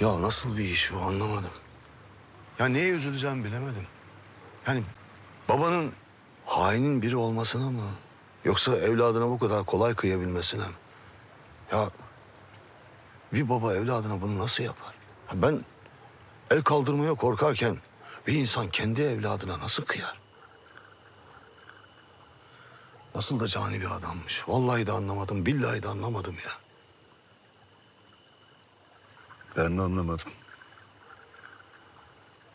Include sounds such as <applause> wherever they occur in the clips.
Ya nasıl bir iş bu anlamadım. Ya neye üzüleceğim bilemedim. Yani babanın hainin biri olmasına mı? Yoksa evladına bu kadar kolay kıyabilmesine mi? Ya bir baba evladına bunu nasıl yapar? Ha Ben el kaldırmaya korkarken bir insan kendi evladına nasıl kıyar? Nasıl da cani bir adammış. Vallahi de anlamadım, billahi de anlamadım ya. Ben de anlamadım.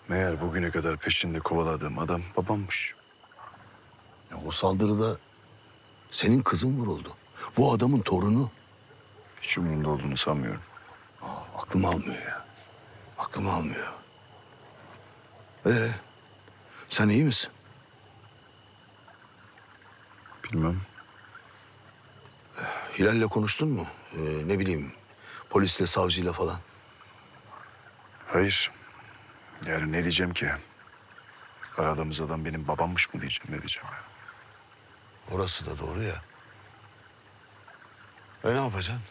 Meğer bugüne kadar peşinde kovaladığım adam babammış. Ya o saldırıda senin kızın vuruldu. Bu adamın torunu. Hiç umurunda olduğunu sanmıyorum. Aa, aklım almıyor ya. Aklım almıyor. Ee, sen iyi misin? Bilmem. Hilal'le konuştun mu? Ee, ne bileyim, polisle, savcıyla falan. Hayır. Yani ne diyeceğim ki? Aradığımız adam benim babammış mı diyeceğim, ne diyeceğim? Orası da doğru ya. E ne yapacaksın?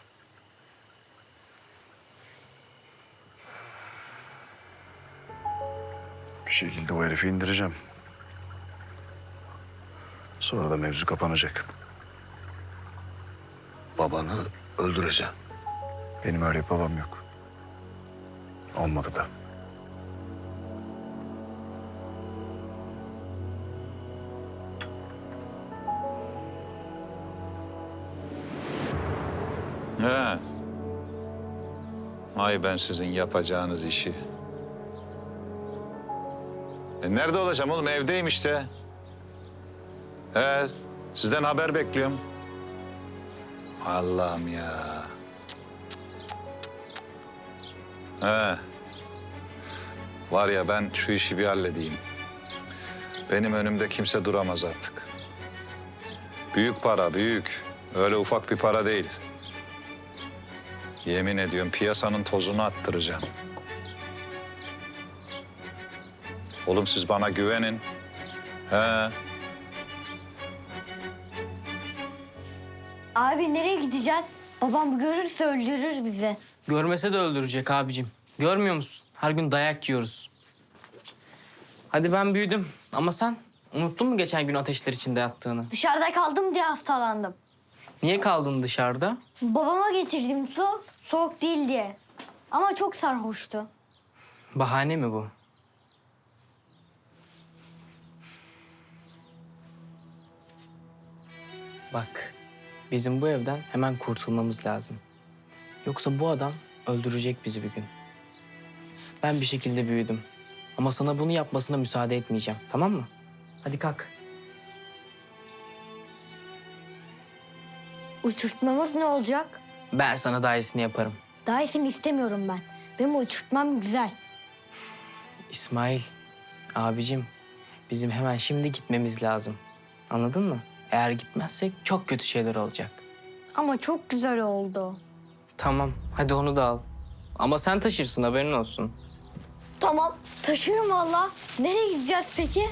Bir şekilde o herifi indireceğim. Sonra da mevzu kapanacak. Babanı öldüreceksin. Benim öyle bir babam yok. Olmadı da. He. Ay ben sizin yapacağınız işi. E nerede olacağım oğlum? Evdeyim işte. He, sizden haber bekliyorum. Allah'ım ya. He. Var ya ben şu işi bir halledeyim. Benim önümde kimse duramaz artık. Büyük para, büyük. Öyle ufak bir para değil. Yemin ediyorum piyasanın tozunu attıracağım. Oğlum siz bana güvenin. He. Abi nereye gideceğiz? Babam görürse öldürür bizi. Görmese de öldürecek abicim. Görmüyor musun? Her gün dayak yiyoruz. Hadi ben büyüdüm. Ama sen unuttun mu geçen gün ateşler içinde yattığını? Dışarıda kaldım diye hastalandım. Niye kaldın dışarıda? Babama getirdim su, soğuk değil diye. Ama çok sarhoştu. Bahane mi bu? Bak, bizim bu evden hemen kurtulmamız lazım. Yoksa bu adam öldürecek bizi bir gün. Ben bir şekilde büyüdüm. Ama sana bunu yapmasına müsaade etmeyeceğim, tamam mı? Hadi kalk. Uçurtmamız ne olacak? Ben sana daha iyisini yaparım. Daha iyisini istemiyorum ben. Benim uçurtmam güzel. İsmail, abicim bizim hemen şimdi gitmemiz lazım. Anladın mı? Eğer gitmezsek çok kötü şeyler olacak. Ama çok güzel oldu. Tamam, hadi onu da al. Ama sen taşırsın, haberin olsun. Tamam, taşırım valla. Nereye gideceğiz peki?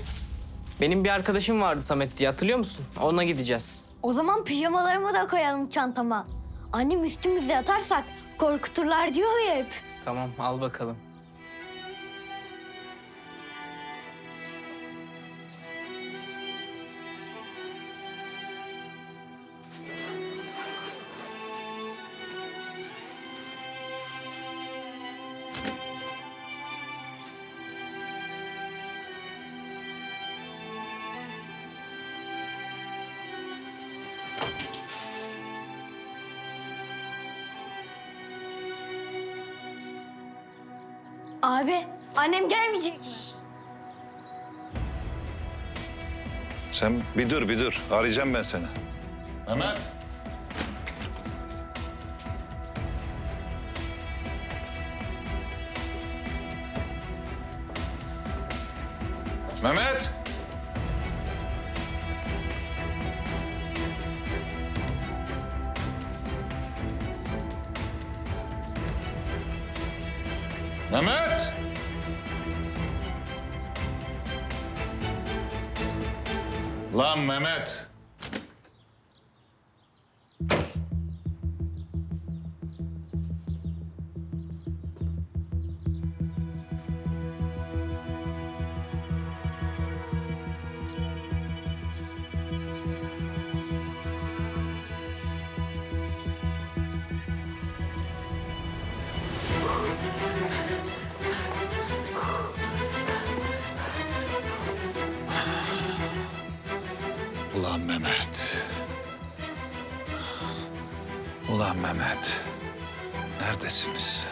Benim bir arkadaşım vardı Samet diye, hatırlıyor musun? Ona gideceğiz. O zaman pijamalarımı da koyalım çantama. Annem üstümüze yatarsak korkuturlar diyor ya hep. Tamam, al bakalım. Abi, annem gelmeyecek mi? Sen bir dur bir dur. Arayacağım ben seni. Mehmet. Mehmet. Mehmet. Lan Mehmet. Mehmet. Ulan Mehmet. Neredesiniz?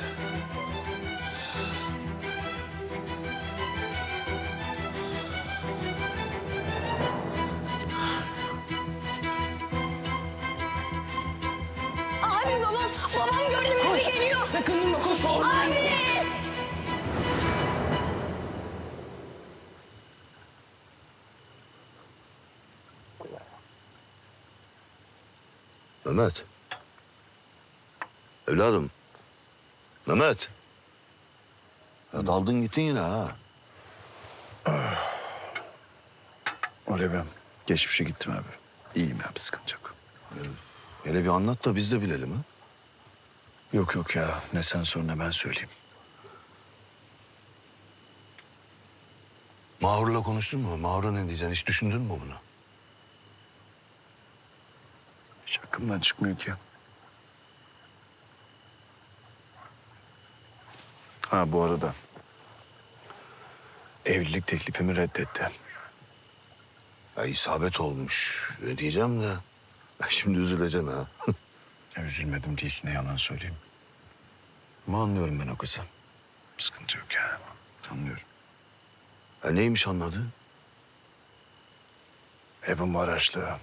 Abi babam, babam gördü beni geliyor. Sakın durma koş. Abi! Mehmet. Evladım. Mehmet. Ya daldın gittin yine ha. <sighs> Ben geçmişe gittim abi. İyiyim abi sıkıntı yok. Hele bir anlat da biz de bilelim ha. Yok yok ya ne sen sor ne ben söyleyeyim. Mahur'la konuştun mu? Mahur'a ne diyeceksin? Hiç düşündün mü bunu? Hiç aklımdan çıkmıyor ki. Ha bu arada evlilik teklifimi reddetti. Ya isabet olmuş. Ne diyeceğim de. Ya Şimdi üzüleceksin ha. <laughs> Ya, üzülmedim değil ne yalan söyleyeyim. Ama anlıyorum ben o kızı. Sıkıntı yok ya. Anlıyorum. Ya neymiş anladı? Ebu Maraşlı.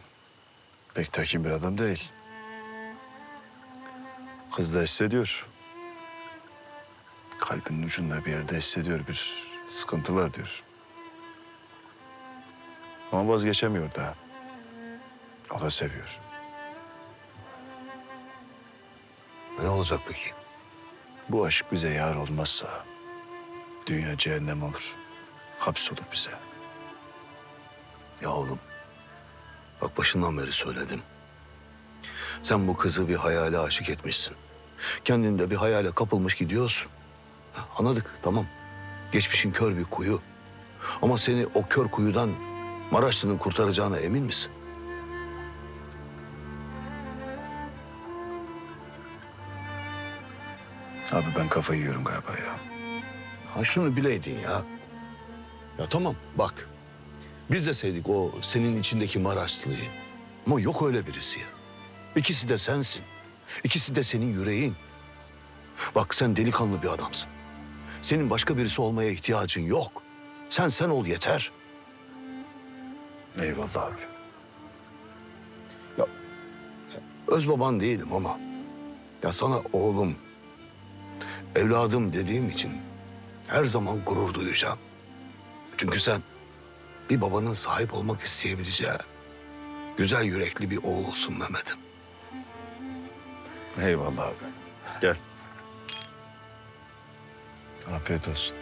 Pek tekin bir adam değil. Kız da hissediyor. Kalbinin ucunda bir yerde hissediyor bir sıkıntı var diyor. Ama vazgeçemiyor da. O da seviyor. Ne olacak peki? Bu aşk bize yar olmazsa dünya cehennem olur. Hapsolur bize. Ya oğlum. Bak başından beri söyledim. Sen bu kızı bir hayale aşık etmişsin. Kendinde bir hayale kapılmış gidiyorsun. Ha, Anladık tamam. Geçmişin kör bir kuyu. Ama seni o kör kuyudan Maraşlı'nın kurtaracağına emin misin? Abi ben kafayı yiyorum galiba ya. Ha şunu bileydin ya. Ya tamam bak. Biz de sevdik o senin içindeki Maraşlıyı. Ama yok öyle birisi ya. İkisi de sensin. İkisi de senin yüreğin. Bak sen delikanlı bir adamsın. Senin başka birisi olmaya ihtiyacın yok. Sen sen ol yeter. Eyvallah abi. Öz baban değilim ama ya sana oğlum, evladım dediğim için her zaman gurur duyacağım. Çünkü sen bir babanın sahip olmak isteyebileceği güzel yürekli bir oğulsun Mehmet'im. Eyvallah abi. Gel. Afiyet olsun.